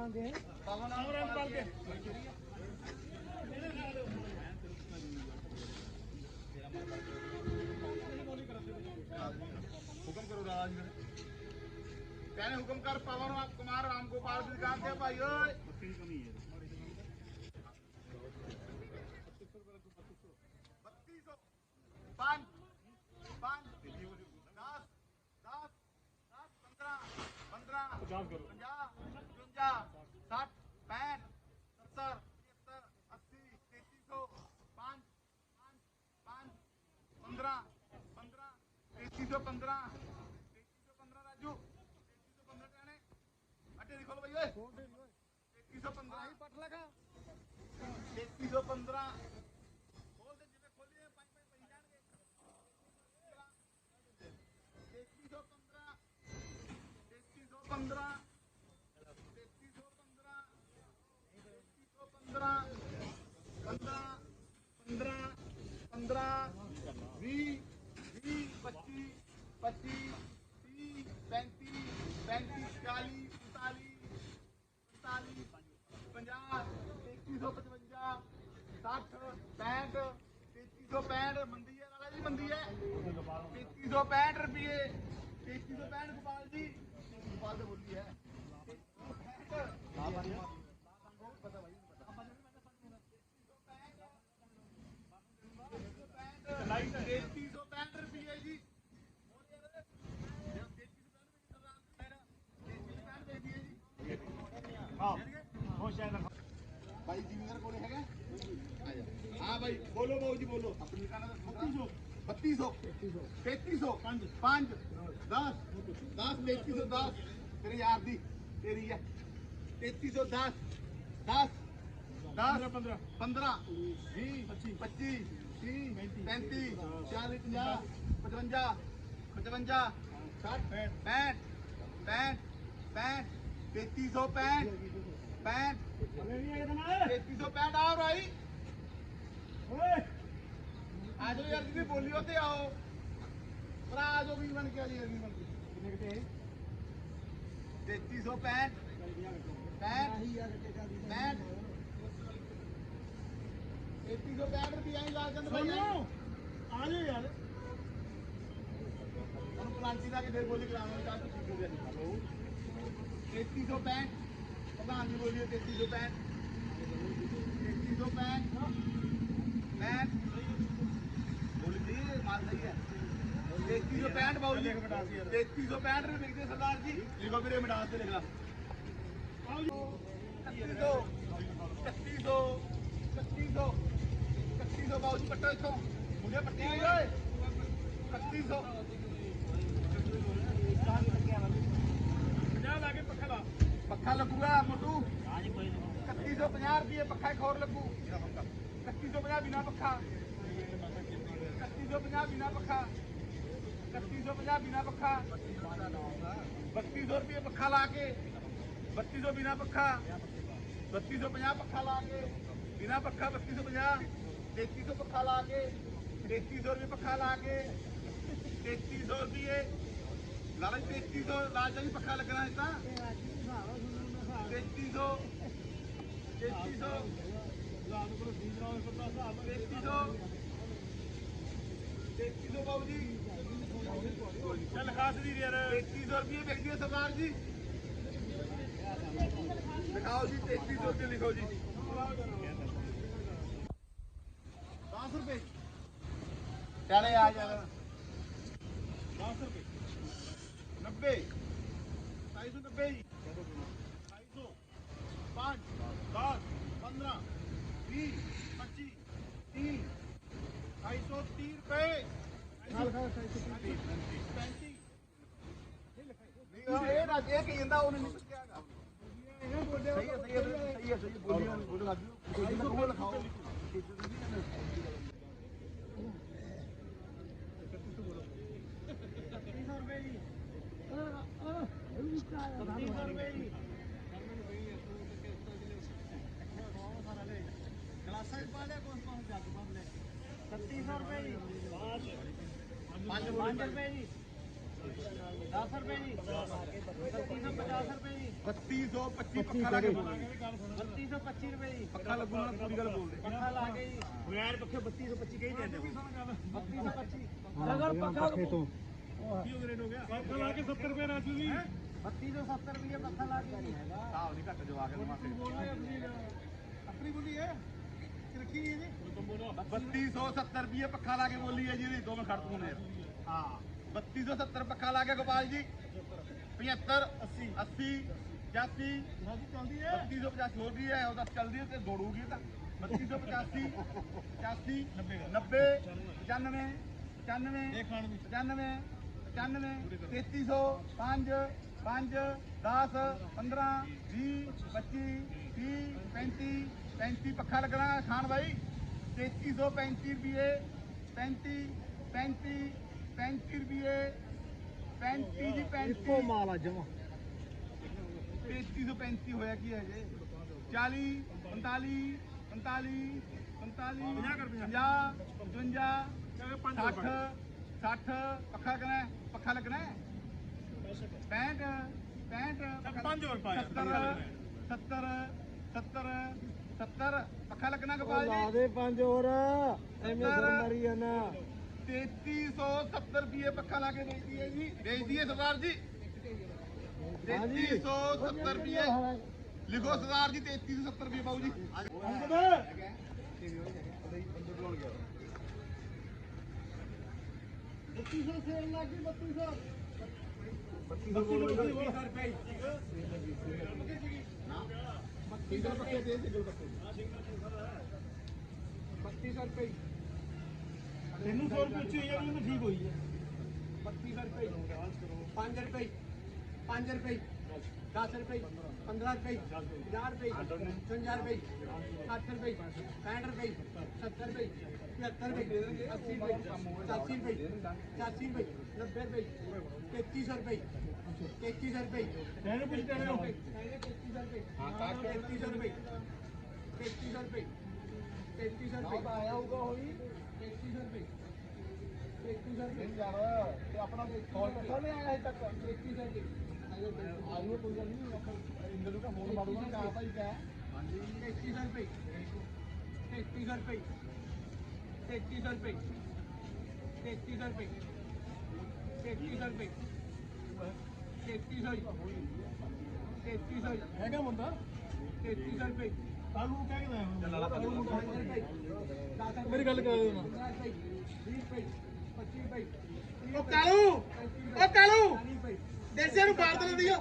ਖਾਂਦੇ ਹੈ ਸੌ ਰਨ ਪਲ ਕੇ ਹੁਕਮ ਕਰੋ ਰਾਜ ਕਹਿੰਦੇ ਹੁਕਮ ਕਰ ਪਵਨ ਕੁਮਾਰ ਰਾਮ ਗੋਪਾਲ ਜੀ ਕਾਂਦੇ ਭਾਈ ਓਏ ਕਮੀ ਹੈ 15 3315 राजू 3315 टाणे अटे खोल भाई ओए 3315 ही पटला का 3315 25 30 35 35 40 45 45 50 3155 ਮੰਦੀ ਹੈ ਲਾਲਾ ਜੀ ਮੰਦੀ ਹੈ 3165 ਰੁਪਏ 3165 ਗੋਪਾਲ ਜੀ ਗੋਪਾਲ ਦੇ भाई जीविंदर कौन है हाँ भाई बोलो बाबू जी बोलो। अपनी बताना बत्तीस सौ तैतीस सौ पाँच। दस। दस। तैतीस सौ दस। तेरे यार दी तेरी है। तैतीस सौ दस। दस। दस। पंद्रह। पंद्रह। पच्चीस। पच्चीस। पैंतीस। चालीस। पचास। पचवंजा। पचवंजा। साठ। पैंठ। पैंठ। पैंठ। तैतीस सौ पैंठ। 3365 ਆਓ ਰਾਈ। ਓਏ। ਆਜੋ ਯਾਰ ਦੀਦੀ ਬੋਲੀ ਉੱਤੇ ਆਓ। ਭਰਾ ਆਜੋ ਵੀ ਬਣ ਕੇ ਆ ਜੀ ਬਣ ਕੇ। ਕਿੰਨੇ ਕਿਤੇ 3365 3365 ਰੁਪਈਆ ਹੀ ਲਾਲ ਚੰਦ ਭਾਈ ਆਜੋ ਯਾਰ। ਹੁਣ ਪਲਾਂਟੀ ਦਾ ਕੇ ਫੇਰ ਬੋਲੀ ਕਰਾਵਾਂਗੇ ਕੱਲ ਤੁਸੀਂ 3365 प्रधान जी बोलिए तेती दो पैन तेती दो पैन पैन बोल जी माल सही है। तेती सौ पैंठ बाबू जी तेती सौ पैंठ रुपये बिकते सरदार जी। लिखो मेरे मिठास से लिखना। छत्तीस सौ छत्तीस सौ छत्तीस सौ छत्तीस सौ बाबू जी पट्टा देखो मुझे पट्टी छत्तीस सौ ਪੱਖਾ ਲੱਗੂਗਾ, ਮੋਟੂ। 3150 ਰੁਪਏ ਪੱਖਾ ਇੱਕ ਲੱਗੂ। 3150 ਬਿਨਾ ਪੱਖਾ। 3150 ਬਿਨਾ ਪੱਖਾ। 3150 ਬਿਨਾ ਪੱਖਾ। 3200 ਰੁਪਏ ਪੱਖਾ ਲਾ ਕੇ। 3200 ਬਿਨਾ ਪੱਖਾ। 3250 ਪੱਖਾ ਲਾ ਕੇ। ਬਿਨਾ ਪੱਖਾ 3250 3300 ਪੱਖਾ ਲਾ ਕੇ। 3300 ਰੁਪਏ ਪੱਖਾ ਲਾ ਕੇ। 3300 ਰੁਪਏ ਲਾਲਾ ਜੀ 3300 ਲਾਲ ਜੀ ਪੱਖਾ ਲੱਗਣਾ ਹੈ ਤਾਂ। 3300 3300 ਰਾਤ ਕੋਲ ਦੀਨ ਰਾਤ ਕੋਲ ਹਿਸਾਬ 3300 3300 ਬਾਬੂ ਜੀ। ਚੱਲ ਖਾਸ ਦੀ ਯਾਰ। 3300 ਰੁਪਏ ਵਿਕਦੀ ਹੈ ਸਰਦਾਰ ਜੀ। ਲਿਖਾਓ ਜੀ 3300 ਰੁਪਏ ਲਿਖੋ ਜੀ। 10 ਰੁਪਏ। ਚਲੇ ਆ ਜਾ। 10 ਰੁਪਏ। 90 290 ਜੀ 250 5 10 15 20 25 30 230 ਰੁਪਏ ਨਾਲ ਖਾ 35 ਨਹੀਂ ਉਹ ਇਹ ਨਾ ਇਹ ਕੀ ਜਾਂਦਾ ਉਹਨੇ ਨਹੀਂ ਪੁੱਛਿਆਗਾ ਇਹ ਬੋਲੇ ਸਹੀ ਹੈ ਸਹੀ ਹੈ ਸਹੀ ਹੈ ਸਹੀ ਹੈ ਬੋਲੀ ਉਹਨੂੰ ਬੋਲ ਲੱਗ ਕੋਈ ਨਾ ਉਹ ਲਿਖਾਓ ਗਲਾਸਾਂ 5 ਰੁਪਏ ਜੀ 10 ਰੁਪਏ ਜੀ 3250 ਰੁਪਏ ਜੀ 3225 ਪੱਖਾ ਲਾ ਕੇ ਬੋਲ 3225 ਰੁਪਏ ਜੀ ਪੱਖਾ ਲੱਗੂ ਨਾ ਪੂਰੀ ਗੱਲ ਬੋਲਦੇ। ਪੱਖਾ ਲਾ ਕੇ ਜੀ। ਬਗੈਰ ਪੱਖੇ 3225 ਕਹੀ ਦਿੰਦੇ ਹੋ? 3225 ਅਗਰ ਪੱਖਾ ਕੀ ਹੋ ਰੇਟ ਹੋ ਗਿਆ? ਪੱਖਾ ਲਾ ਕੇ 70 ਰੁਪਏ ਰਾਜੂ ਜੀ। 3270 ਰੁਪਏ ਪੱਖਾ ਲਾ ਕੇ ਹੈਗਾ ਸਾਹ ਨਹੀਂ ਘੱਟ ਜਵਾ ਕੇ ਮਾਸੇ। ਆਪਣੀ ਬੋਲੀ ਹੈ। ਕਿ ਰੱਖੀ ਹੈ ਜੀ। 3270 ਰੁਪਏ ਪੱਖਾ ਲਾ ਕੇ ਬੋਲੀ ਹੈ ਜੀ ਇਹਦੀ ਦੋ ਮਿੰਟ ਖੜ ਤੂੰ ਨੇ ਹਾਂ 3270 ਪੱਖਾ ਲਾ ਕੇ ਗੋਪਾਲ ਜੀ 75 80 80 85 ਸਾਡੀ ਚੱਲਦੀ ਹੈ 3250 ਹੋ ਰਹੀ ਹੈ ਉਹਦਾ ਚੱਲਦੀ ਹੈ ਤੇ ਦੌੜੂਗੀ ਤਾਂ 3285 85 90 95 95 ਇਹ ਖਾਣ ਵਿੱਚ 95 95 3300 5 5 10 15 20 25 30 35 35 ਪੱਖਾ ਲੱਗਣਾ ਖਾਨ ਭਾਈ तेती सौ पैंती रुपये पैंती पैंती पैंती रुपये पैंती जी पैंती सौ पैंती होया है चाली पंताली पंताली पंताली पंजा पचवंजा सठ सठ पखा लगना है लगना है? पैंठ पैंठ सत्तर सत्तर सत्तर 70 ਪੱਖਾ ਲੱਗਣਾ ਗੋਪਾਲ ਜੀ ਦੇ ਪੰਜ ਹੋਰ ਐਵੇਂ ਸਿਰ ਮਰੀ ਜਾਣਾ 3370 ਰੁਪਏ ਪੱਖਾ ਲਾ ਕੇ ਵੇਚਦੀ ਹੈ ਜੀ ਵੇਚਦੀ ਹੈ ਸਰਦਾਰ ਜੀ 3370 ਰੁਪਏ ਲਿਖੋ ਸਰਦਾਰ ਜੀ 3370 ਰੁਪਏ ਬਾਬੂ ਜੀ ਬੱਤੀ ਸੌ ਸੇਲ ਲੱਗ ਗਈ ਬੱਤੀ ਸੌ ਬੱਤੀ ਸੌ ਰੁਪਏ ਤੈਨੂੰ 100 ਰੁਪਏ ਉੱਚੀ ਹੋਈ ਮੈਨੂੰ ਠੀਕ ਹੋਈ ਹੈ ਬੱਤੀ ਸੌ ਰੁਪਏ 5 ਰੁਪਏ 5 ਰੁਪਏ 10 ਰੁਪਏ 15 ਰੁਪਏ 50 ਰੁਪਏ 55 ਰੁਪਏ 60 ਰੁਪਏ 65 ਰੁਪਏ 70 ਰੁਪਏ 75 ਰੁਪਏ 80 ਰੁਪਏ 85 ਰੁਪਏ 85 ਰੁਪਏ 90 ਰੁਪਏ 3300 ਰੁਪਏ इक्कीस रुपये तैतीस रुपये तैतीस रुपये तैतीस रुपये आया होगा वही तैतीस रुपये तैतीस रुपये अपना कोलकाता में आया है तक तैतीस रुपये आयु कोई नहीं इन दोनों का मोल मालूम है आता ही क्या तैतीस रुपये तैतीस रुपये तैतीस रुपये तैतीस रुपये तैतीस रुपये 3300 ਰੁਪਏ 3300 ਰੁਪਏ। 3300 ਰੁਪਏ 3300 ਰੁਪਏ 3300 3300 ਹੈਗਾ ਮੁੰਡਾ। 3300 ਰੁਪਏ ਕਾਲੂ ਨੂੰ ਕਹਿ ਕੇ ਨੂੰ ਮੇਰੀ ਗੱਲ ਕਰ ਦੇਣਾ ਉਹ ਕਾਲੂ! ਉਹ ਕਾਲੂ! ਦੇਸੇ ਨੂੰ ਬਾੜ ਦੇ ਦਿਓ।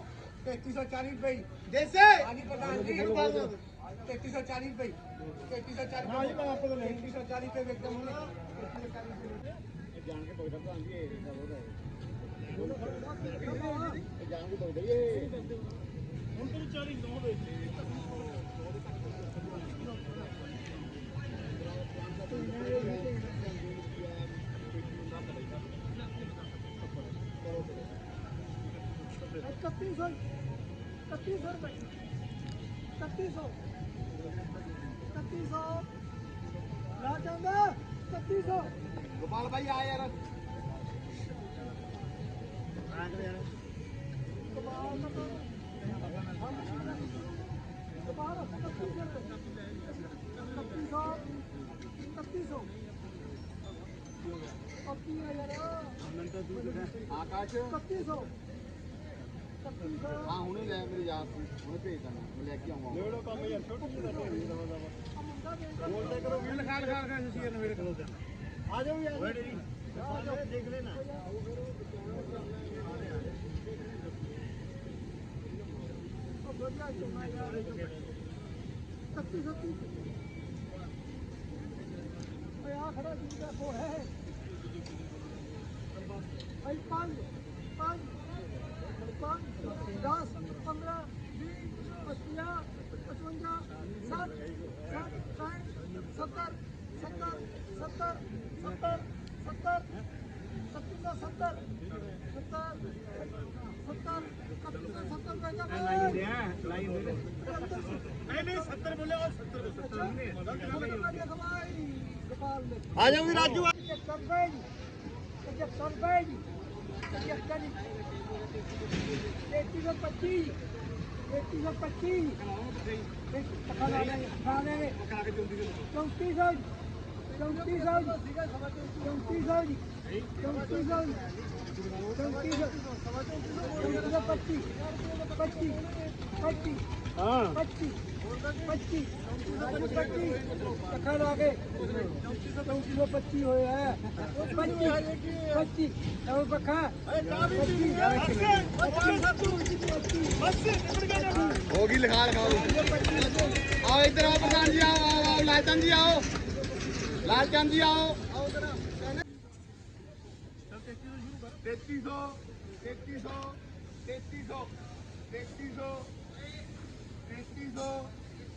3340 ਰੁਪਏ। ਦੇਸੇ! ਆਨੀ ਪ੍ਰਧਾਨ ਜੀ ਇਹਨੂੰ ਬਾੜ ਦੇ 3340 ਰੁਪਏ। 3340 ਹਾਂ ਜੀ ਮੈਂ ਆਪੇ ਲੈ 3340 ਰੁਪਏ ਵੇਚਦਾ ਹੁਣ 3340 ਰੁਪਏ। ਹੁਣ ਤੈਨੂੰ 40 ਨੋ ਦੇ इकतीस सौ इकतीस सौ रुपये इकतीस सौ इकतीस सौ राजेंद्र इकतीस सौ ਗੋਪਾਲ ਭਾਈ ਆ ਯਾਰ इकतीस सौ इकतीस सौ ਆਕਾਸ਼ इकतीस सौ इकतीस सौ ਹਾਂ ਹੁਣੇ ਲੈ ਮੇਰੇ आकाश हाँ होने जाए मेरी याद होने पे ही करना मैं लेके आऊँगा लेड़ो काम यार छोटे छोटे बोलते करो बिल खाल खाल का जैसे ये मेरे करो आ जाओ यार देख लेना सत्ती सत्ती यहाँ खड़ा जिनका वो है भाई पाँच पाँच पाँच दस पंद्रह बीस पचास पचवंजा साठ साठ साठ सत्तर सत्तर सत्तर सत्तर सत्तर सत्तर सत्तर ਆ ਜਾਉਂਗੀ ਰਾਜੂ। ਹਾਂ। 25 पच्ची तखन आगे पच्चीस हो। है होगी लिखा लिखाओ आओ इधर आओ प्रधान जी, आओ आओ आओ लालचंद जी, आओ। लालचंद जी, आओ।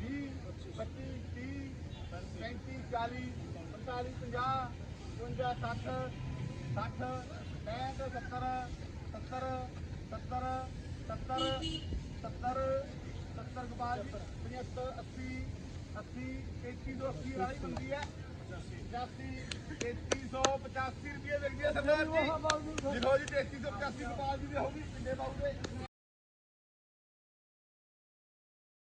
20 25 30 35 40 45 50 55 60 60 65 70 70 70 70 70 70 ਗੋਪਾਲ ਜੀ 75 80 ਅੱਸੀ ਤੇਤੀ ਸੌ ਅੱਸੀ ਵਾਲੀ ਬੰਦੀ ਹੈ ਪਚਾਸੀ ਤੇਤੀ ਸੌ ਪਚਾਸੀ ਰੁਪਏ ਵਿਕਦੀ ਹੈ ਸਰਦਾਰ ਜੀ ਲਿਖੋ ਜੀ ਤੇਤੀ ਸੌ ਪਚਾਸੀ ਗੋਪਾਲ ਜੀ ਦੀ ਹੋਊਗੀ ਕਿੰਨੇ ਪਾਉਗੇ